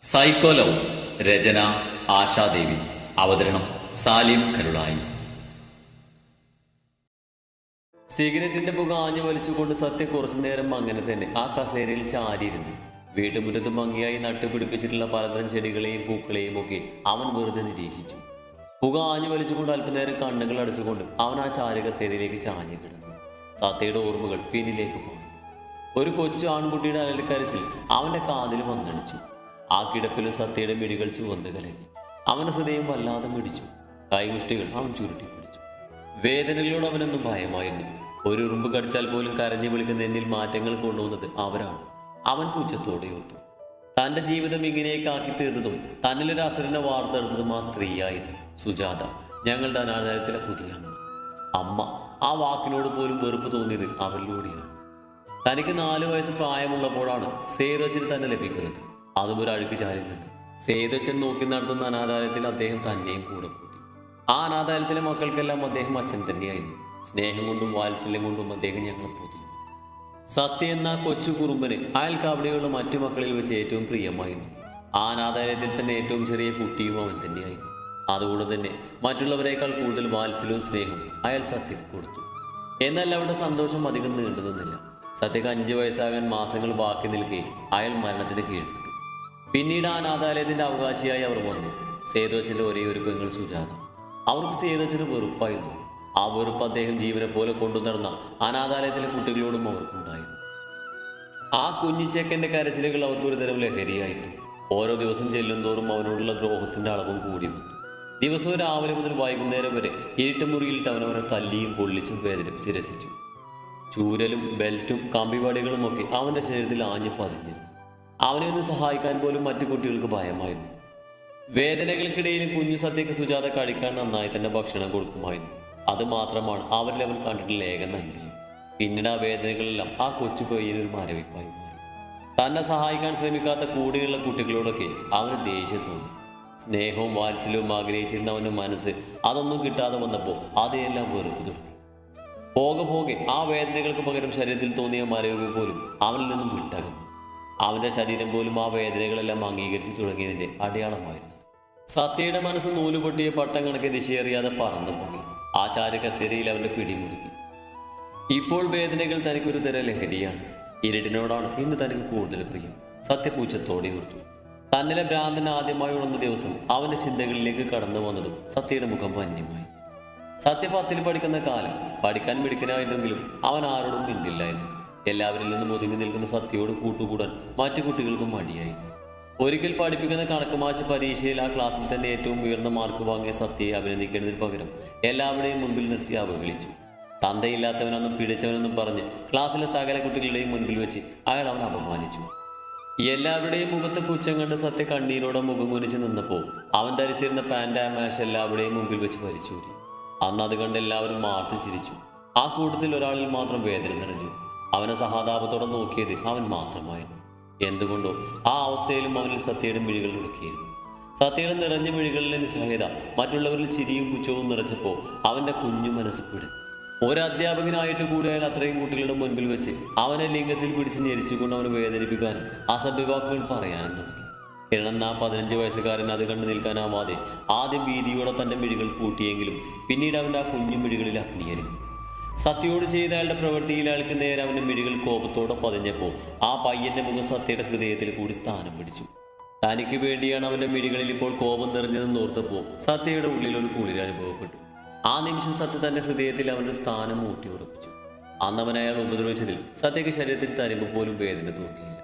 Psycho love രചന ആശാദേവി. അവതരണം സാലിം കരുളായി. സിഗരറ്റിന്റെ പുക ആഞ്ഞു വലിച്ചുകൊണ്ട് സത്യ കുറച്ചു നേരം അങ്ങനെ തന്നെ ആ കസേരയിൽ ചാരിയിരുന്നു. വീട്ടുമുറ്റത്ത് ഭംഗിയായി നട്ടുപിടിപ്പിച്ചിട്ടുള്ള പലതരം ചെടികളെയും പൂക്കളെയും ഒക്കെ അവൻ വെറുതെ നിരീക്ഷിച്ചു. പുക ആഞ്ഞു വലിച്ചുകൊണ്ട് അല്പനേരം കണ്ണുകൾ അടച്ചുകൊണ്ട് അവൻ ആ ചാരി കസേരയിലേക്ക് ചാഞ്ഞു കിടന്നു. സത്യയുടെ ഓർമ്മകൾ പിന്നിലേക്ക് പോയി ഒരു കൊച്ചു ആൺകുട്ടിയുടെ അലൽക്കരച്ചിൽ അവന്റെ കാതിൽ വന്നടിച്ചു. ആ കിടപ്പിലും സത്യയുടെ മിടികൾ ചുവന്ന് കലങ്ങി. അവൻ ഹൃദയം വല്ലാതെ മിടിച്ചു. കൈമുഷ്ടികൾ അവൻ ചുരുട്ടി പിടിച്ചു. വേദനകളോട് അവനൊന്നും ഭയമായിരുന്നു. ഒരു ഉറുമ്പ് കടിച്ചാൽ പോലും കരഞ്ഞു വിളിക്കുന്ന എന്നിൽ മാറ്റങ്ങൾ കൊണ്ടുവന്നത് അവരാണ്. അവൻ പൂച്ചത്തോടെ ഓർത്തു. തന്റെ ജീവിതം ഇങ്ങനെയൊക്കെ ആക്കി തീർന്നതും തന്നിലൊരു അസുരനെ വാർത്തെടുത്തതും ആ സ്ത്രീയായിരുന്നു സുജാത ഞങ്ങളുടെ അനാഥാലയത്തിലെ പുതിയ അമ്മ. അമ്മ ആ വാക്കിനോട് പോലും വെറുപ്പ് തോന്നിയത് അവരിലൂടെയാണ്. തനിക്ക് നാലു വയസ്സ് പ്രായമുള്ളപ്പോഴാണ് സേരോജിന് തന്നെ ലഭിക്കുന്നത്. അതും ഒരു അഴുക്ക് ചാലിൽ നിന്ന്. സേതച്ചൻ നോക്കി നടത്തുന്ന അനാഥാലയത്തിൽ അദ്ദേഹം തന്നെയും കൂടെ കൂട്ടി. ആ അനാഥാലയത്തിലെ മക്കൾക്കെല്ലാം അദ്ദേഹം അച്ഛൻ തന്നെയായിരുന്നു. സ്നേഹം കൊണ്ടും വാത്സല്യം കൊണ്ടും അദ്ദേഹം ഞങ്ങളെ പൊതിഞ്ഞു സത്യ എന്ന കൊച്ചു കുറുമ്പന് അയൽക്കാവിടെയുള്ള മറ്റു മക്കളിൽ വെച്ച് ഏറ്റവും പ്രിയമായിരുന്നു. ആ അനാഥാലയത്തിൽ തന്നെ ഏറ്റവും ചെറിയ കുട്ടിയും അവൻ തന്നെയായിരുന്നു. അതുകൊണ്ട് തന്നെ മറ്റുള്ളവരെക്കാൾ കൂടുതൽ വാത്സല്യവും സ്നേഹവും അയാൾ സത്യക്ക് കൊടുത്തു. എന്നാൽ അവരുടെ സന്തോഷം അധികം നീണ്ടു നിന്നില്ല സത്യക്ക് അഞ്ചു വയസ്സാകാൻ മാസങ്ങൾ ബാക്കി നിൽക്കെ അയാൾ മരണത്തിന് കീഴ്പ്പെട്ടു പിന്നീട് ആ അനാഥാലയത്തിന്റെ അവകാശിയായി അവർ വന്നു. സേതോച്ചന്റെ ഒരേ ഒരു പെങ്ങൾ സുജാത. അവർക്ക് സേതോച്ചന് വെറുപ്പായിരുന്നു. ആ വെറുപ്പ് അദ്ദേഹം ജീവനെ പോലെ കൊണ്ടു നടന്ന അനാഥാലയത്തിലെ കുട്ടികളോടും അവർക്കുണ്ടായിരുന്നു ആ കുഞ്ഞിച്ചേക്കന്റെ കരച്ചിലുകൾ അവർക്കൊരു തരം ലഹരിയായിരുന്നു ഓരോ ദിവസം ചെല്ലുന്തോറും അവനോടുള്ള ദ്രോഹത്തിന്റെ അളവും കൂടി വന്നു. ദിവസവും രാവിലെ മുതൽ വൈകുന്നേരം വരെ ഇരുട്ടുമുറിയിലിട്ട് അവനവനെ തല്ലിയും പൊള്ളിച്ചും വേദനിപ്പിച്ച് രസിച്ചു. ചൂരലും ബെൽറ്റും കമ്പിവാടികളും ഒക്കെ അവന്റെ ശരീരത്തിൽ ആഞ്ഞു പതിഞ്ഞിരുന്നു. അവനെ ഒന്ന് സഹായിക്കാൻ പോലും മറ്റു കുട്ടികൾക്ക് ഭയമായിരുന്നു. വേദനകൾക്കിടയിൽ കുഞ്ഞു സത്യക്ക് സുജാത കഴിക്കാൻ നന്നായി തന്നെ ഭക്ഷണം കൊടുക്കുമായിരുന്നു. അത് മാത്രമാണ് അവരിൽ അവൻ കണ്ടിട്ടുള്ള ഏക നന്മയും പിന്നീട് ആ വേദനകളെല്ലാം ആ കൊച്ചു പയ്യനൊരു മരവിപ്പായി മാറി. തന്നെ സഹായിക്കാൻ ശ്രമിക്കാത്ത കൂടെയുള്ള കുട്ടികളോടൊക്കെ അവന് ദേഷ്യം തോന്നി. സ്നേഹവും വാത്സല്യവും ആഗ്രഹിച്ചിരുന്ന അവന്റെ മനസ്സ് അതൊന്നും കിട്ടാതെ വന്നപ്പോൾ അതെല്ലാം വെറുത്തു തുടങ്ങി. പോകെ പോകെ ആ വേദനകൾക്ക് പകരം ശരീരത്തിൽ തോന്നിയ മരവിപ്പ് പോലും അവനിൽ നിന്നും വിട്ടകന്നു. അവന്റെ ശരീരം പോലും ആ വേദനകളെല്ലാം അംഗീകരിച്ചു തുടങ്ങിയതിന്റെ അടയാളമായിരുന്നത് സത്യയുടെ മനസ്സ് നൂലുപൊട്ടിയ പട്ടം കണക്കെ ദിശയറിയാതെ പറന്നു പോയി. ആ ചാരു അവന്റെ പിടിമുറുക്കി. ഇപ്പോൾ വേദനകൾ തനിക്കൊരു തര ലഹരിയാണ്. ഇരുട്ടിനോടാണ് ഇന്ന് തനിക്ക് കൂടുതൽ പ്രിയം. സത്യപൂച്ചത്തോടെ ഓർത്തു. തന്നിലെ ഭ്രാന്തൻ ആദ്യമായി ഉണർന്ന ദിവസം അവന്റെ ചിന്തകളിലേക്ക് കടന്നു വന്നതും സത്യയുടെ മുഖം വന്യമായി. സത്യ പത്തിൽ പഠിക്കുന്ന കാലം പഠിക്കാൻ മിടുക്കനായിരുന്നെങ്കിലും അവൻ ആരോടും മിണ്ടില്ലായിരുന്നു. എല്ലാവരിൽ നിന്നും ഒതുങ്ങി നിൽക്കുന്ന സത്യയോട് കൂട്ടുകൂടാൻ മറ്റു കുട്ടികൾക്കും മടിയായി. ഒരിക്കൽ പഠിപ്പിക്കുന്ന കണക്ക് മാച്ച് പരീക്ഷയിൽ ആ ക്ലാസ്സിൽ തന്നെ ഏറ്റവും ഉയർന്ന മാർക്ക് വാങ്ങിയ സത്യയെ അഭിനന്ദിക്കേണ്ടതിന് പകരം എല്ലാവരുടെയും മുമ്പിൽ നിർത്തി അവഹേളിച്ചു. തന്തയില്ലാത്തവനൊന്നും പിടിച്ചവനൊന്നും പറഞ്ഞ് ക്ലാസ്സിലെ സകല കുട്ടികളുടെയും മുൻപിൽ വെച്ച് അയാൾ അവൻ അപമാനിച്ചു. എല്ലാവരുടെയും മുഖത്ത് പുച്ഛം കണ്ട് സത്യ കണ്ണീരോടെ മുഖം കുനിച്ച് നിന്നപ്പോൾ അവൻ ധരിച്ചിരുന്ന പാന്റ് മാഷ് എല്ലാവരുടെയും മുമ്പിൽ വെച്ച് വലിച്ചൂരി. അന്ന് അത് കണ്ട് എല്ലാവരും മാർത്ത് ചിരിച്ചു. ആ കൂട്ടത്തിൽ ഒരാളിൽ മാത്രം വേദന നിറഞ്ഞു. അവനെ സഹതാപത്തോടെ നോക്കിയത് അവൻ മാത്രമായിരുന്നു. എന്തുകൊണ്ടോ ആ അവസ്ഥയിലും അവനിൽ സത്യയുടെ മിഴികൾ ഉടുക്കിയിരുന്നു. സത്യയുടെ നിറഞ്ഞ മിഴികളിലെ നിസ്സഹായത മറ്റുള്ളവരിൽ ചിരിയും പുച്ഛവും നിറച്ചപ്പോൾ അവന്റെ കുഞ്ഞു മനസ്സ് പിടി. ഒരു അധ്യാപകനായിട്ട് കൂടി അത്രയും കുട്ടികളുടെ മുൻപിൽ വെച്ച് അവനെ ലിംഗത്തിൽ പിടിച്ച് ഞെരിച്ചുകൊണ്ട് അവനെ വേദനിപ്പിക്കാനും അസഭ്യവാക്കുകൾ പറയാനും തുടങ്ങി. കിരണെന്ന ആ പതിനഞ്ച് വയസ്സുകാരൻ അത് കണ്ടു നിൽക്കാനാവാതെ ആദ്യം ഭീതിയോടെ തന്റെ മിഴികൾ പൂട്ടിയെങ്കിലും പിന്നീട് അവന്റെ ആ കുഞ്ഞു മിഴികളിൽ അഗ്നിയരിഞ്ഞു സത്യയോട് ചെയ്ത അയാളുടെ പ്രവൃത്തിയിൽ അയാൾക്ക് നേരെ അവന്റെ മിഴികൾ കോപത്തോടെ പതിഞ്ഞപ്പോൾ ആ പയ്യന്റെ മുഖം സത്യയുടെ ഹൃദയത്തിൽ കൂടി സ്ഥാനം പിടിച്ചു. തനിക്ക് വേണ്ടിയാണ് അവന്റെ മിഴികളിൽ ഇപ്പോൾ കോപം നിറഞ്ഞതെന്ന് ഓർത്തപ്പോൾ സത്യയുടെ ഉള്ളിൽ ഒരു കുളിർ അനുഭവപ്പെട്ടു. ആ നിമിഷം സത്യ തന്റെ ഹൃദയത്തിൽ അവന്റെ സ്ഥാനം ഊട്ടി ഉറപ്പിച്ചു. അവൻ അയാൾ ഉപദ്രവിച്ചതിൽ സത്യക്ക് ശരീരത്തിൽ തരുമ്പോൾ പോലും വേദന തോന്നിയില്ല.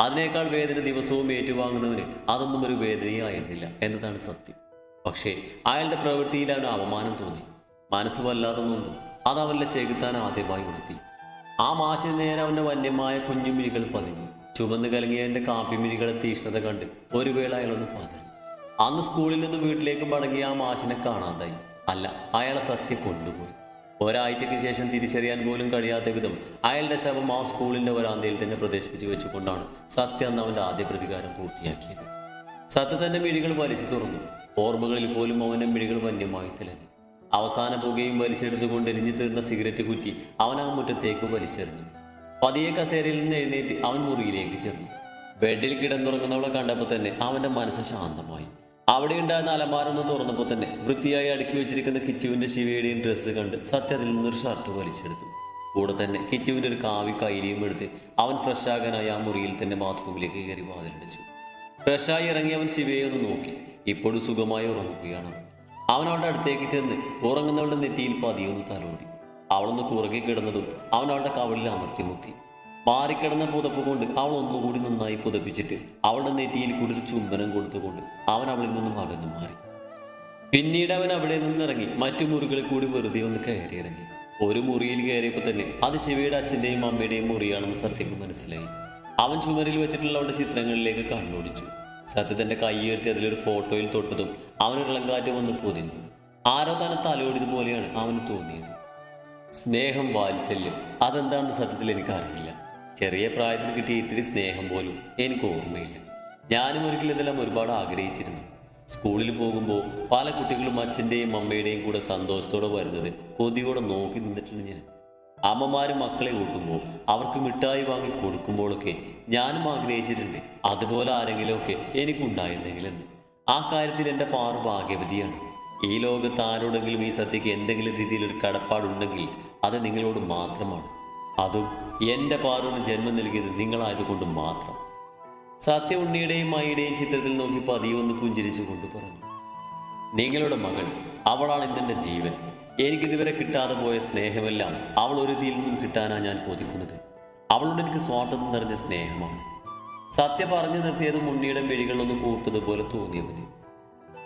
അതിനേക്കാൾ വേദന ദിവസവും ഏറ്റുവാങ്ങുന്നവന് അതൊന്നും ഒരു വേദനയായിരുന്നില്ല എന്നതാണ് സത്യം. പക്ഷേ അയാളുടെ പ്രവൃത്തിയിൽ അവന് അപമാനം തോന്നി. മനസ്സ് വല്ലാതെ അത് ചെകുത്താൻ ആദ്യമായി ഉണർത്തി. ആ മാശ നേരെ അവന്റെ വന്യമായ കുഞ്ഞുമിഴികൾ പതിഞ്ഞു. ചുവന്ന് കലങ്ങിയ എന്റെ കാപ്പിമിഴികളെ തീഷ്ണത കണ്ട് ഒരു വേള അയാളൊന്ന് പതറി. അന്ന് സ്കൂളിൽ നിന്ന് വീട്ടിലേക്ക് മടങ്ങിയ ആ മാഷിനെ കാണാതായി. അല്ല അയാളെ സത്യം കൊണ്ടുപോയി. ഒരാഴ്ചയ്ക്ക് ശേഷം തിരിച്ചറിയാൻ പോലും കഴിയാത്ത വിധം അയാളുടെ ശവം ആ സ്കൂളിന്റെ വരാന്തയിൽ തന്നെ പ്രദർശിപ്പിച്ചു വെച്ചുകൊണ്ടാണ് സത്യ അന്ന് അവന്റെ ആദ്യ പ്രതികാരം പൂർത്തിയാക്കിയത്. സത്യ തന്റെ മിഴികൾ വലിച്ചു തുറന്നു. ഓർമ്മകളിൽ പോലും അവന്റെ മിഴികൾ വന്യമായി തിളങ്ങി അവസാന പുകയും വലിച്ചെടുത്തുകൊണ്ട് എരിഞ്ഞു തീർന്ന സിഗരറ്റ് കുറ്റി അവൻ ആ മുറ്റത്തേക്ക് വലിച്ചെറിഞ്ഞു. പതിയെ കസേരയിൽ നിന്ന് എഴുന്നേറ്റ് അവൻ മുറിയിലേക്ക് ചെന്നു. ബെഡിൽ കിടന്നുറങ്ങുന്നവളെ കണ്ടപ്പോൾ തന്നെ അവന്റെ മനസ്സ് ശാന്തമായി. അവിടെ ഉണ്ടായിരുന്ന അലമാരൊന്ന് തുറന്നപ്പോൾ തന്നെ വൃത്തിയായി അടുക്കി വെച്ചിരിക്കുന്ന കിച്ചുവിന്റെ ശിവയുടെയും ഡ്രസ്സ് കണ്ട് സത്യത്തിൽ നിന്നൊരു ഷർട്ട് വലിച്ചെടുത്തു. കൂടെ തന്നെ കിച്ചുവിന്റെ ഒരു കാവി കൈലിയും എടുത്ത് അവൻ ഫ്രഷാകാനായി ആ മുറിയിൽ തന്നെ ബാത്റൂമിലേക്ക് കയറി വാതിലടിച്ചു. ഫ്രഷായി ഇറങ്ങി അവൻ ശിവയെ ഒന്ന് നോക്കി. ഇപ്പോഴും സുഖമായി ഉറങ്ങുകയാണ്. അവൻ. അവളുടെ അടുത്തേക്ക് ചെന്ന് ഉറങ്ങുന്നവളുടെ നെറ്റിയിൽ പതിയൊന്ന് തലോടി. അവളൊന്ന് കുറുകെ കിടന്നതും അവൻ അവളുടെ കവളിൽ അമർത്തി മുത്തി. മാറിക്കിടന്ന പുതപ്പ് കൊണ്ട് അവൾ ഒന്നുകൂടി നന്നായി പുതപ്പിച്ചിട്ട് അവളുടെ നെറ്റിയിൽ കൂടി ഒരു ചുംബനം കൊടുത്തുകൊണ്ട് അവൻ അവളിൽ നിന്നും അകന്നു മാറി. പിന്നീട് അവൻ അവിടെ നിന്നിറങ്ങി മറ്റു മുറികളിൽ കൂടി വെറുതെ ഒന്ന് കയറി ഇറങ്ങി ഒരു മുറിയിൽ കയറിയപ്പോൾ തന്നെ അത് ശിവയുടെ അച്ഛന്റെയും അമ്മയുടെയും മുറിയാണെന്ന് സത്യക്ക് മനസ്സിലായി. അവൻ ചുമരിൽ വെച്ചിട്ടുള്ള അവളുടെ ചിത്രങ്ങളിലേക്ക് കണ്ണോടിച്ചു. സത്യത്തിന്റെ കൈ ഉയർത്തി അതിലൊരു ഫോട്ടോയിൽ തൊട്ടതും അവനൊരു ഇളങ്കാറ്റ് വന്ന് പൊതിഞ്ഞു. ആരോ തന്നെ തലോടിയതുപോലെയാണ് അവന് തോന്നിയത്. സ്നേഹം വാത്സല്യം അതെന്താണെന്ന് സത്യത്തിൽ എനിക്കറിയില്ല. ചെറിയ പ്രായത്തിൽ കിട്ടിയ ഇത്തിരി സ്നേഹം പോലും എനിക്ക് ഓർമ്മയില്ല. ഞാനും ഒരിക്കലും ഇതെല്ലാം ഒരുപാട് ആഗ്രഹിച്ചിരുന്നു. സ്കൂളിൽ പോകുമ്പോൾ പല കുട്ടികളും അച്ഛന്റെയും അമ്മയുടെയും കൂടെ സന്തോഷത്തോടെ വരുന്നത് കൊതിയോടെ നോക്കി നിന്നിട്ടുണ്ട് ഞാൻ. അമ്മമാരും മക്കളെ കൂട്ടുമ്പോൾ അവർക്ക് മിഠായി വാങ്ങി കൊടുക്കുമ്പോഴൊക്കെ ഞാനും ആഗ്രഹിച്ചിട്ടുണ്ട്. അതുപോലെ ആരെങ്കിലുമൊക്കെ എനിക്കുണ്ടായിരുന്നെങ്കിലെന്ന് ആ കാര്യത്തിൽ എന്റെ പാറു ഭാഗ്യവതിയാണ്. ഈ ലോകത്ത് ആരോടെങ്കിലും ഈ സത്യക്ക് എന്തെങ്കിലും രീതിയിൽ ഒരു കടപ്പാടുണ്ടെങ്കിൽ അത് നിങ്ങളോട് മാത്രമാണ്. അതും എന്റെ പാറുവിന് ജന്മം നൽകിയത് നിങ്ങളായതുകൊണ്ട് മാത്രം. സത്യ ഉണ്ണിയുടെയും മായിയുടെയും ചിത്രത്തിൽ നോക്കി പതിയൊന്ന് പുഞ്ചിരിച്ചുകൊണ്ട് പറഞ്ഞു. നിങ്ങളുടെ മകൾ അവളാണ് ഇതിന്റെ ജീവൻ. എനിക്കിതുവരെ കിട്ടാതെ പോയ സ്നേഹമെല്ലാം അവൾ ഒരു തീയിൽ നിന്നും കിട്ടാനാ ഞാൻ കൊതിക്കുന്നത്. അവളോട് എനിക്ക് സ്വാർത്ഥം നിറഞ്ഞ സ്നേഹമാണ്. സത്യ പറഞ്ഞു നിർത്തിയത് മുണ്ണിയുടെ മിഴികളൊന്ന് കൂർത്തതുപോലെ തോന്നിയവന്.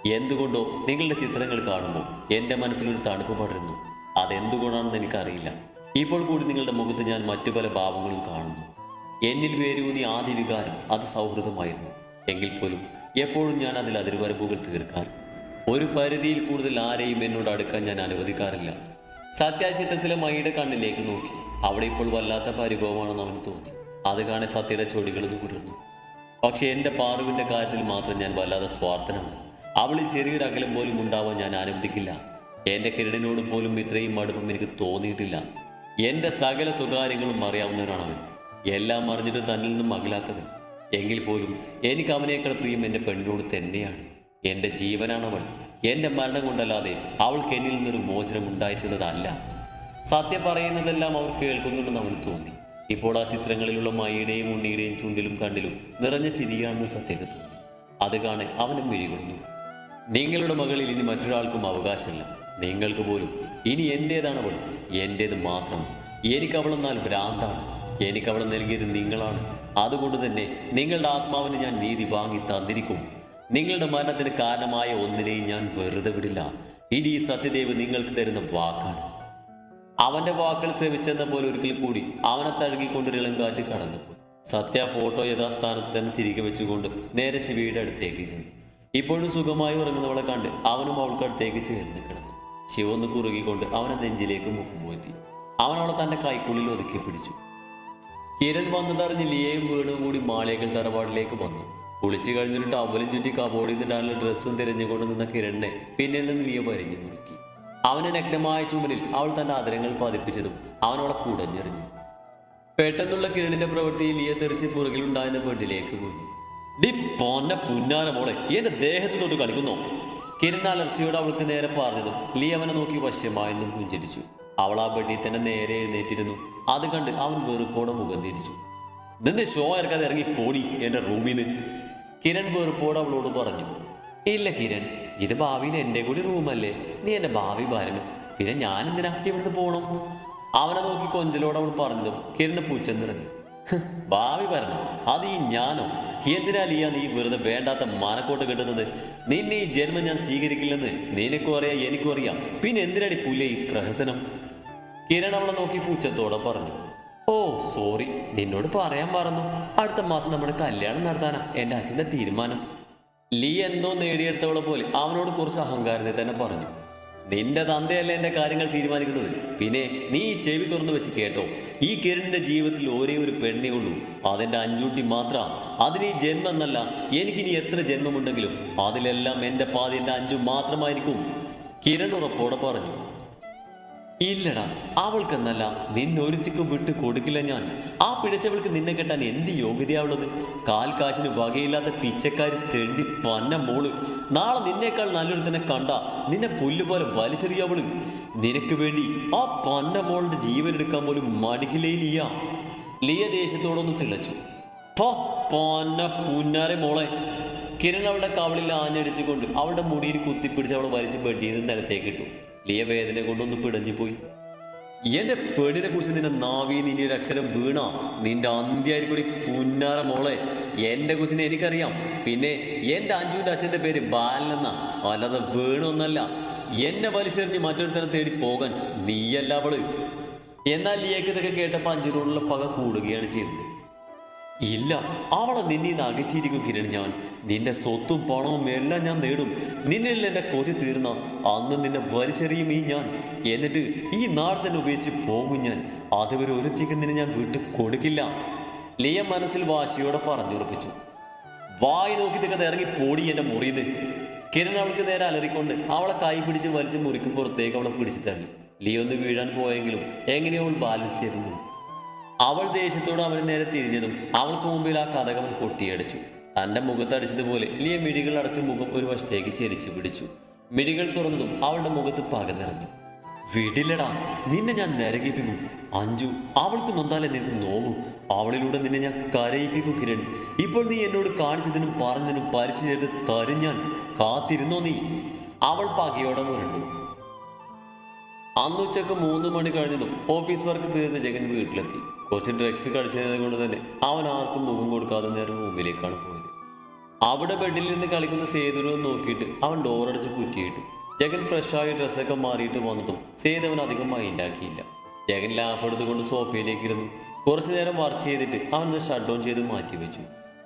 എന്തുകൊണ്ടോ നിങ്ങളുടെ ചിത്രങ്ങൾ കാണുമ്പോൾ എന്റെ മനസ്സിലൊരു തണുപ്പ് പടരുന്നു. അതെന്തുകൊണ്ടാണെന്ന് എനിക്കറിയില്ല. ഇപ്പോൾ കൂടി നിങ്ങളുടെ മുഖത്ത് ഞാൻ മറ്റു പല ഭാവങ്ങളും കാണുന്നു. എന്നിൽ വേരൂന്നി ആദ്യ വികാരം അത് സൗഹൃദമായിരുന്നു. എങ്കിൽ പോലും എപ്പോഴും ഞാൻ അതിൽ അതിർവരമ്പുകൾ തീർക്കാറ് ഒരു പരിധിയിൽ കൂടുതൽ ആരെയും എന്നോട് അടുക്കാൻ ഞാൻ അനുവദിക്കാറില്ല. സത്യാചിത്രത്തിലെ മൈയുടെ കണ്ണിലേക്ക് നോക്കി. അവിടെ ഇപ്പോൾ വല്ലാത്ത പരിഭവമാണെന്ന് അവന് തോന്നി. അത് കാണെ സത്യയുടെ ചൊടികളെന്ന് കുടുന്നു പക്ഷെ എന്റെ പാറുവിന്റെ കാര്യത്തിൽ മാത്രം ഞാൻ വല്ലാതെ സ്വാർത്ഥനാണ്. അവളിൽ ചെറിയൊരു അകലം പോലും ഉണ്ടാവാൻ ഞാൻ അനുവദിക്കില്ല. എന്റെ കിരടിനോട് പോലും ഇത്രയും അടുപ്പം എനിക്ക് തോന്നിയിട്ടില്ല. എന്റെ സകല സ്വകാര്യങ്ങളും അറിയാവുന്നവരാണ് അവൻ. എല്ലാം അറിഞ്ഞിട്ട് തന്നിൽ നിന്നും അകലാത്തവൻ. എങ്കിൽ പോലും എനിക്ക് അവനേക്കാൾ പ്രിയം എന്റെ പെണ്ണിനോട് തന്നെയാണ്. എന്റെ ജീവനാണവൾ. എന്റെ മരണം കൊണ്ടല്ലാതെ അവൾക്ക് എന്നിൽ നിന്നൊരു മോചനം ഉണ്ടായിരിക്കുന്നതല്ല. സത്യം പറയുന്നതെല്ലാം അവർ കേൾക്കുന്നുണ്ടെന്ന് അവന് തോന്നി. ഇപ്പോൾ ആ ചിത്രങ്ങളിലുള്ള മയുടെയും ഉണ്ണിയുടെയും ചുണ്ടിലും കണ്ടിലും നിറഞ്ഞ ചിരിയാണെന്ന് സത്യക്ക് തോന്നി. അത് കാണെ അവനും മിഴികൊടുന്നു നിങ്ങളുടെ മകളിൽ ഇനി മറ്റൊരാൾക്കും അവകാശമില്ല. നിങ്ങൾക്ക് പോലും ഇനി എന്റേതാണ് അവൾ എന്റേത് മാത്രം. എനിക്കവളെന്നാൽ ഭ്രാന്താണ്. എനിക്കവളെ നൽകിയത് നിങ്ങളാണ്. അതുകൊണ്ട് തന്നെ നിങ്ങളുടെ ആത്മാവിന് ഞാൻ നീതി വാങ്ങി തന്നിരിക്കും. നിങ്ങളുടെ മരണത്തിന് കാരണമായ ഒന്നിനെയും ഞാൻ വെറുതെ വിടില്ല. ഇത് ഈ സത്യദേവ് നിങ്ങൾക്ക് തരുന്ന വാക്കാണ്. അവന്റെ വാക്കുകൾ ശ്രമിച്ചെന്ന പോലെ ഒരിക്കൽ കൂടി അവനെ തഴുകിക്കൊണ്ടൊരു ഇളങ്കാറ്റ് കടന്നുപോയി. സത്യ ഫോട്ടോ യഥാസ്ഥാനത്ത് തന്നെ തിരികെ വെച്ചുകൊണ്ട് നേരെ ശിവയുടെ അടുത്തേക്ക് ചെന്നു. ഇപ്പോഴും സുഖമായി ഉറങ്ങുന്നവളെ കണ്ട് അവനും അവൾക്ക് അടുത്തേക്ക് ചേർന്ന് കിടന്നു. ശിവ ഒന്ന് കുറുകിക്കൊണ്ട് അവനെ നെഞ്ചിലേക്ക് മുഖം പോറ്റി. അവൻ അവളെ തന്റെ കൈക്കുള്ളിൽ ഒതുക്കി പിടിച്ചു. കിരൺ വന്നതറിഞ്ഞ് ലിയയും വീണും കൂടി മാളികൽ തറവാടിലേക്ക് വന്നു. കുളിച്ചു കഴിഞ്ഞിട്ട് ടവലും ചുറ്റി കബോർഡിൽ നിന്നിടാനുള്ള ഡ്രസ്സും തിരഞ്ഞുകൊണ്ട് നിന്ന കിരണിനെ പിന്നിൽ നിന്ന് ലിയ പരിഞ്ഞു മുറുക്കി. അവനെ നഗ്നമായ ചുമലിൽ അവൾ തന്റെ ആദരങ്ങൾ പതിപ്പിച്ചതും അവൻ അവളെ കുടഞ്ഞെറിഞ്ഞു. പെട്ടെന്നുള്ള കിരണിന്റെ പ്രവൃത്തിയിൽ ലിയ തെറിച്ച് പുറകിലുണ്ടായിരുന്ന ബെഡിലേക്ക് പോയി. ഡി പൊന്ന പുന്നാര മോളെ എന്റെ ദേഹത്ത് തൊട്ട് കളിക്കുന്നോ? കിരൺ അലർച്ചയോട് അവൾക്ക് നേരെ പറഞ്ഞതും ലീ അവനെ നോക്കി വശ്യമായെന്നും പുഞ്ചരിച്ചു. അവൾ ആ ബെഡിൽ തന്നെ നേരെ എഴുന്നേറ്റിരുന്നു. അത് കണ്ട് അവൻ വെറുപ്പോടെ മുഖം തിരിച്ചു. നിന്ന് ഷോ ഇറക്കാതെ ഇറങ്ങി പോടി എന്റെ റൂമിൽ നിന്ന്. കിരൺ വെറുപ്പോടെ അവളോട് പറഞ്ഞു ഇല്ല കിരൺ ഇത് ഭാവിയിൽ എന്റെ കൂടി റൂമല്ലേ? നീ എന്റെ ഭാവി ഭാരനും പിന്നെ ഞാൻ എന്തിനാ ഇവിടുന്ന് പോകണം അവനെ നോക്കി കൊഞ്ചലോട് അവൾ പറഞ്ഞതും കിരണ് പൂച്ചെന്നിറങ്ങി നിറഞ്ഞു. "ഹ്, ഭാവി ഭരണം അത് ഈ ഞാനോ? എന്തിനാ ലിയ നീ വെറുതെ വേണ്ടാത്ത മാനക്കോട്ട് കെട്ടുന്നത്? നിന്നെ ഈ ജന്മം ഞാൻ സ്വീകരിക്കില്ലെന്ന് നിനക്കും അറിയാം എനിക്കും അറിയാം. പിന്നെ എന്തിനാടി പുല്ലേ ഈ പ്രഹസനം? കിരൺ അവളെ നോക്കി പൂച്ചത്തോടെ പറഞ്ഞു ഓ സോറി നിന്നോട് പറയാൻ പറഞ്ഞു അടുത്ത മാസം നമ്മുടെ കല്യാണം നടത്താനാ. എന്റെ അച്ഛന്റെ തീരുമാനം. ലീ എന്തോ നേടിയെടുത്തവളെ പോലെ അവനോട് കുറച്ച് അഹങ്കാരത്തെ തന്നെ പറഞ്ഞു. നിന്റെ തന്തയല്ല എന്റെ കാര്യങ്ങൾ തീരുമാനിക്കുന്നത്. പിന്നെ നീ ഈ ചെവി തുറന്നു വെച്ച് കേട്ടോ. ഈ കിരണിന്റെ ജീവിതത്തിൽ ഒരേ ഒരു പെണ്ണേ ഉള്ളൂ. അതെന്റെ അഞ്ചുട്ടി മാത്രം. അതിന് ഈ ജന്മം എന്നല്ല എനിക്കിനി എത്ര ജന്മമുണ്ടെങ്കിലും അതിലെല്ലാം എന്റെ പാതി എന്റെ അഞ്ചു മാത്രമായിരിക്കും. കിരൺ ഉറപ്പോടെ പറഞ്ഞു. ഇല്ലടാ അവൾക്കെന്നല്ല. നിന്നൊരുത്തിക്കും വിട്ട് കൊടുക്കില്ല ഞാൻ. ആ പിഴച്ചവൾക്ക് നിന്നെ കെട്ടാൻ എന്ത് യോഗ്യതയാവുള്ളത് കാൽ കാശിന് വകയില്ലാത്ത പിച്ചക്കാരി തെണ്ടി പന്ന മോൾ. നാളെ നിന്നേക്കാൾ നല്ലൊരു തന്നെ കണ്ട നിന്നെ പുല്ലുപോലെ വലിച്ചെറിയവൾ നിനക്ക് വേണ്ടി ആ പന്ന മോളുടെ ജീവൻ എടുക്കാൻ പോലും മടികിലേ ലിയ? ലിയ ദേശത്തോടൊന്ന് തിളച്ചു. പോ പന്ന പുന്നാരെ മോളെ. കിരൺ അവളുടെ കവളിൽ ആഞ്ഞടിച്ചുകൊണ്ട് അവളുടെ മുടിയിൽ കുത്തിപ്പിടിച്ച് അവളെ വലിച്ച് ബെഡിയിൽ നിന്ന് നിലത്തേക്ക് ഇട്ടു ലിയ വേദന കൊണ്ടൊന്ന് പിടഞ്ഞുപോയി. എന്റെ പെണ്ണിനെ കുറിച്ച് നിന്റെ നാവി നിന്റെ ഒരു അക്ഷരം വീണ. നിന്റെ അന്ത്യാരിക്കൂടി പുന്നാറ മോളെ. എന്റെ കുറിച്ചിനെ എനിക്കറിയാം. പിന്നെ എന്റെ അഞ്ചുവിന്റെ അച്ഛന്റെ പേര് ബാലനെന്ന അല്ലാതെ വീണൊന്നല്ല. എന്നെ വലിച്ചെറിഞ്ഞ് മറ്റൊരുത്തരം തേടി പോകാൻ നീയല്ല അവൾ. എന്നാൽ ലിയക്ക് ഇതൊക്കെ കേട്ടപ്പോൾ അഞ്ചുനോടുള്ള പക കൂടുകയാണ് ചെയ്തത് ഇല്ല അവളെ നിന്നെ നിന്ന് അകറ്റിയിരിക്കും കിരൺ ഞാൻ. നിന്റെ സ്വത്തും പണവും എല്ലാം ഞാൻ നേടും. നിന്നിൽ എന്റെ കൊതി തീർന്ന അന്ന് നിന്നെ വലിച്ചെറിയും ഈ ഞാൻ. എന്നിട്ട് ഈ നാട് തന്നെ ഉപയോഗിച്ച് പോകും ഞാൻ. അതുവരെ ഒരുത്തിക്ക് നിന്നെ ഞാൻ വിട്ടു കൊടുക്കില്ല. ലിയ മനസ്സിൽ വാശിയോടെ പറഞ്ഞുറപ്പിച്ചു. വായി നോക്കി നിൽക്കാതെ ഇറങ്ങി പോടി എന്റെ മുറിയത് കിരൺ അവൾക്ക് നേരെ അലറിക്കൊണ്ട് അവളെ കൈ പിടിച്ച് വലിച്ച് മുറിക്ക് പുറത്തേക്ക് അവളെ പിടിച്ചു തള്ളി. ലിയ ഒന്ന് വീഴാൻ പോയെങ്കിലും എങ്ങനെയോ അവൾ ബാലൻസ് ചെയ്ത് നിന്നു അവൾ ദേഷ്യത്തോട് അവന് നേരെ തിരിഞ്ഞതും അവൾക്ക് മുമ്പിൽ ആ കഥകവൻ കൊട്ടിയടിച്ചു. തന്റെ മുഖത്തടിച്ചതുപോലെ ലിയ മിഴികൾ അടച്ച മുഖം ഒരു വശത്തേക്ക് ചെരിച്ചു പിടിച്ചു. മിഴികൾ തുറന്നതും അവളുടെ മുഖത്ത് പക നിറഞ്ഞു. വിടില്ലടാ നിന്നെ ഞാൻ നരകിപ്പിക്കും. അഞ്ചു അവൾക്ക് നൊന്താലേ നിനക്ക് നോവു. അവളിലൂടെ നിന്നെ ഞാൻ കരയിപ്പിക്കും കിരൺ. ഇപ്പോൾ നീ എന്നോട് കാണിച്ചതിനും പറഞ്ഞതിനും പരിചയം ചെയ്ത് തരും ഞാൻ. കാത്തിരുന്നോ നീ? അവൾ പകയോടെ മുരണ്ടു. അന്ന് ഉച്ചയ്ക്ക് മൂന്ന് മണി കഴിഞ്ഞതും ഓഫീസ് വർക്ക് തീർന്ന് ജഗൻ വീട്ടിലെത്തി. കുറച്ച് ഡ്രഗ്സ് കഴിച്ചത് കൊണ്ട് തന്നെ അവൻ ആർക്കും മുഖം കൊടുക്കാതെ നേരെ റൂമിലേക്കാണ് പോയത്. അവിടെ ബെഡിൽ നിന്ന് കളിക്കുന്ന സേതുവിനെ നോക്കിയിട്ട് അവൻ ഡോറടിച്ച് കുറ്റിയിട്ടു. ജഗൻ ഫ്രഷായി ഡ്രസ്സൊക്കെ മാറിയിട്ട് വന്നതും സേതുവൻ അധികം മൈൻഡാക്കിയില്ല ജഗൻ ലാപ്പ് എടുത്തുകൊണ്ട് സോഫയിലേക്ക് ഇരുന്നു. കുറച്ചു നേരം വർക്ക് ചെയ്തിട്ട് അവൻ ഷട്ട് ഡൗൺ ചെയ്ത് മാറ്റി വെച്ചു.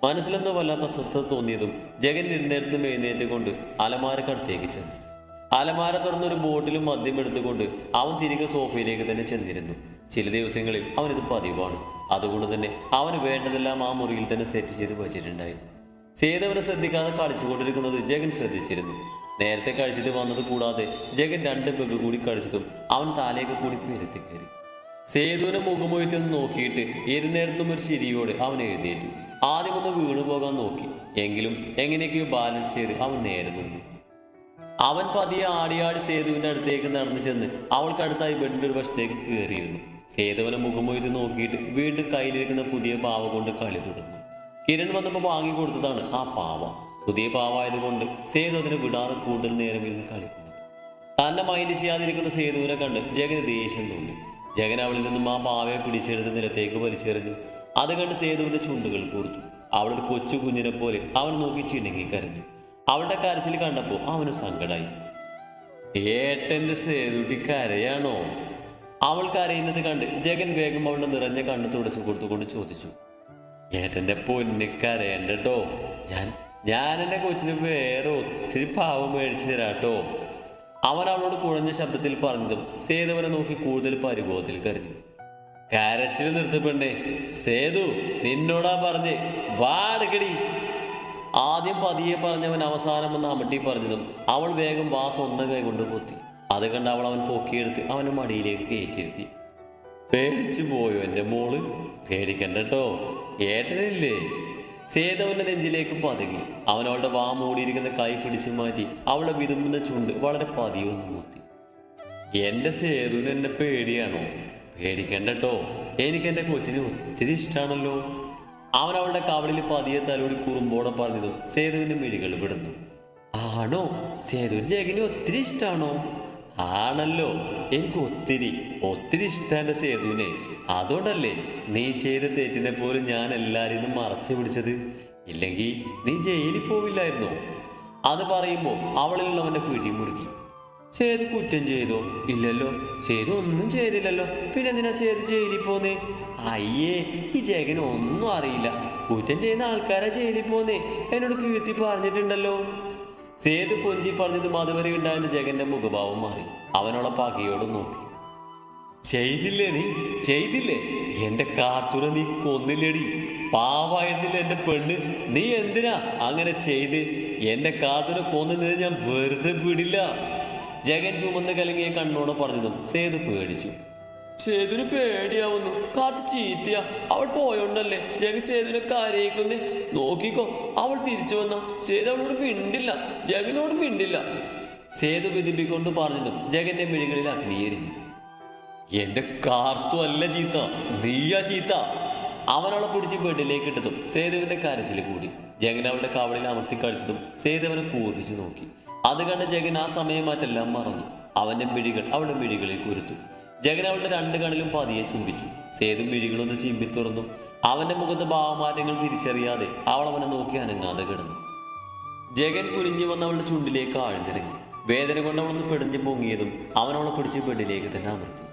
മനസ്സിലെന്തോ വല്ലാത്ത അസ്വസ്ഥത തോന്നിയതും ജഗൻ ഇരുന്നേറ്റ് നിന്ന് എഴുന്നേറ്റ് കൊണ്ട് അലമാരക്കടുത്തേക്ക് ചെന്നു. അലമാര തുറന്നൊരു ബോട്ടിലും മദ്യം എടുത്തുകൊണ്ട് അവൻ തിരികെ സോഫയിലേക്ക് തന്നെ ചെന്നിരുന്നു. ചില ദിവസങ്ങളിൽ അവനിത് പതിവാണ്. അതുകൊണ്ട് തന്നെ അവന് വേണ്ടതെല്ലാം ആ മുറിയിൽ തന്നെ സെറ്റ് ചെയ്ത് വെച്ചിട്ടുണ്ടായിരുന്നു സേതവനെ ശ്രദ്ധിക്കാതെ കളിച്ചുകൊണ്ടിരിക്കുന്നത് ജഗൻ ശ്രദ്ധിച്ചിരുന്നു. നേരത്തെ കഴിച്ചിട്ട് വന്നത് കൂടാതെ ജഗൻ രണ്ട് ബെഗ് കൂടി കഴിച്ചതും അവൻ താലേക്ക് കൂടി പെരുത്തി കയറി. സേതുവിനെ മുഖമൊഴിറ്റൊന്ന് നോക്കിയിട്ട് ഇരുന്നിടത്തും ഒരു ചിരിയോടെ അവൻ എഴുന്നേറ്റു. ആദ്യമൊന്ന് വീണു പോകാൻ നോക്കി. എങ്കിലും എങ്ങനെയൊക്കെയോ ബാലൻസ് ചെയ്ത് അവൻ നേരെ നിന്നു. അവൻ പതിയെ ആടിയാടി സേതുവിന്റെ അടുത്തേക്ക് നടന്നു ചെന്ന് അവൾക്കടുത്തായി ബെഡിന്റെ ഒരു വശത്തേക്ക് കയറിയിരുന്നു. സേതുവിനെ മുഖമൊയ്ത് നോക്കിയിട്ട് വീണ്ടും കയ്യിലിരിക്കുന്ന പുതിയ പാവ കൊണ്ട് കളി തുടർന്നു. കിരൺ വന്നപ്പോൾ വാങ്ങി കൊടുത്തതാണ് ആ പാവ. പുതിയ പാവായതുകൊണ്ട് സേതു അതിനെ വിടാതെ കൂടുതൽ നേരം ഇരുന്ന് കളിക്കുന്നത് തന്നെ മൈൻഡ് ചെയ്യാതിരിക്കുന്ന സേതുവിനെ കണ്ട് ജഗന് ദേഷ്യം തോന്നി. ജഗൻ അവളിൽ നിന്നും ആ പാവയെ പിടിച്ചെടുത്ത് നിലത്തേക്ക് വലിച്ചെറിഞ്ഞു. അത് കണ്ട് സേതുവിന്റെ ചുണ്ടുകൾ കൂർത്തു അവളൊരു കൊച്ചു കുഞ്ഞിനെ പോലെ അവൻ നോക്കി ചിണുങ്ങി കരഞ്ഞു. അവളുടെ കരച്ചിൽ കണ്ടപ്പോൾ അവന് സങ്കടായി. ഏട്ടന്റെ സേതുട്ടി കരയാണോ? അവൾ കരയുന്നത് കണ്ട് ജഗൻ വേഗം അവളുടെ നിറഞ്ഞ കണ്ണ് തുടച്ചു കൊടുത്തുകൊണ്ട് ചോദിച്ചു. ഏട്ടന്റെ പൊന്ന് കരയണ്ടോ ഞാൻ ഞാൻ എന്റെ കൊച്ചിന് വേറെ ഒത്തിരി പാവം മേടിച്ചു തരാട്ടോ. അവൻ അവളോട് കുഴഞ്ഞ ശബ്ദത്തിൽ പറഞ്ഞതും സേതുവനെ നോക്കി കൂടുതൽ പരിഭവത്തിൽ കരഞ്ഞു. കരച്ചിൽ നിർത്തിപ്പെണ്ടേ സേതു നിന്നോടാ പറഞ്ഞ്. വാടകടി ആദ്യം പതിയെ പറഞ്ഞവൻ അവസാനം എന്ന് അമട്ടി പറഞ്ഞതും അവൾ വേഗം വാ സ്വന്തം കൈ കൊണ്ട് പൊത്തി. അത് കണ്ട് അവൾ അവൻ പൊക്കിയെടുത്ത് അവനെ മടിയിലേക്ക് കയറ്റിയിരുത്തി. പേടിച്ചു പോയോ എന്റെ മോൾ? പേടിക്കണ്ടട്ടോ. ഏട്ടനില്ലേ? സേതവന്റെ നെഞ്ചിലേക്ക് പതുങ്ങി. അവൻ അവളുടെ വാ മൂടിയിരിക്കുന്ന കൈ പിടിച്ചു മാറ്റി അവളെ വിതുമ്പുന്ന ചുണ്ട് വളരെ പതിവെന്ന് മുത്തി. എന്റെ സേതുവിന് എന്നെ പേടിയാണോ? പേടിക്കണ്ടട്ടോ. എനിക്ക് എന്റെ കൊച്ചിനെ ഒത്തിരി ഇഷ്ടമാണല്ലോ അവൻ അവളുടെ കവളിൽ പതിയെ തലോടി കുറുമ്പോടെ പറഞ്ഞതും സേതുവിന്റെ മിഴികൾ വിടുന്നു ആണോ? സേതുവിന് ജഗന് ഒത്തിരി ഇഷ്ടമാണോ ആണല്ലോ. എനിക്ക് ഒത്തിരി ഒത്തിരി ഇഷ്ടം എന്റെ സേതുവിനെ. അതുകൊണ്ടല്ലേ നീ ചെയ്ത തെറ്റിനെ പോലും ഞാൻ എല്ലാവരും നിന്നും മറച്ചു പിടിച്ചത്? ഇല്ലെങ്കിൽ നീ ജയിലിൽ പോവില്ലായിരുന്നോ? അത് പറയുമ്പോൾ അവളിലുള്ളവന്റെ പിടിമുറുക്കി സേതു കുറ്റം ചെയ്തോ. ഇല്ലല്ലോ സേതു ഒന്നും ചെയ്തില്ലല്ലോ. പിന്നെ എന്തിനാ സേതു ജയിലിൽ പോന്നേ? അയ്യേ ഈ ജഗന് ഒന്നും അറിയില്ല. കുറ്റം ചെയ്യുന്ന ആൾക്കാരാ ജയിലിൽ പോന്നേ. എന്നോട് കീർത്തി പറഞ്ഞിട്ടുണ്ടല്ലോ. സേതു കൊഞ്ചി പറഞ്ഞതും അതുവരെ ഉണ്ടായിരുന്ന ജഗന്റെ മുഖഭാവം മാറി. അവനോളെ പകയോട് നോക്കി. ചെയ്തില്ലേ നീ? ചെയ്തില്ലേ? എന്റെ കാർത്തുര നീ കൊന്നില്ലടി. പാവായിരുന്നില്ല എന്റെ പെണ്ണ്. നീ എന്തിനാ അങ്ങനെ ചെയ്ത്? എന്റെ കാർത്തുര കൊന്നില്ല ഞാൻ വെറുതെ വിടില്ല. ജഗൻ ചുമന്ന് കലങ്ങിയ കണ്ണോട് പറഞ്ഞതും സേതു പേടിച്ചു. സേതുവിന് പേടിയാവുന്നു. കാത്തു ചീത്തയ. അവൾ പോയോണ്ടല്ലേ? ജഗൻ സേതുവിനെ കരയിക്കുന്നേ. നോക്കിക്കോ അവൾ തിരിച്ചു വന്ന. സേതു അവളോട് മിണ്ടില്ല. ജഗനോട് മിണ്ടില്ല. സേതു വിധിപ്പിക്കൊണ്ട് പറഞ്ഞതും ജഗന്റെ മിഴികളിൽ അഗ്നിയെരിഞ്ഞു. എന്റെ കാർത്തു അല്ല ചീത്ത. നീയാ ചീത്ത. അവനവളെ പിടിച്ച് ബെഡിലേക്ക് ഇട്ടതും സേതുവിന്റെ കരച്ചിൽ കൂടി. ജഗൻ അവളുടെ കവളിൽ അമർത്തി കഴിച്ചതും സേതുവനെ കൂർപ്പിച്ച് നോക്കി. അത് കണ്ട് ജഗൻ ആ സമയം മറന്നു. അവന്റെ മിഴികൾ അവളുടെ മിഴികളിൽ കുരുത്തു. ജഗൻ അവളുടെ രണ്ട് കണ്ണിലും പതിയെ ചുംബിച്ചു. സേതു മിഴികളൊന്ന് ചിമ്പി തുറന്നു. അവന്റെ മുഖത്ത് ഭാവമാറ്റങ്ങൾ തിരിച്ചറിയാതെ അവൾ അവനെ നോക്കി അനങ്ങാതെ കിടന്നു. ജഗൻ കുനിഞ്ഞു വന്ന് അവളുടെ ചുണ്ടിലേക്ക് ആഴ്ന്നിറങ്ങി. വേദന കൊണ്ട് അവളൊന്ന് പിടിഞ്ഞു പൊങ്ങിയതും അവനവളെ പിടിച്ച് ബെഡിലേക്ക് തന്നെ അമർത്തി.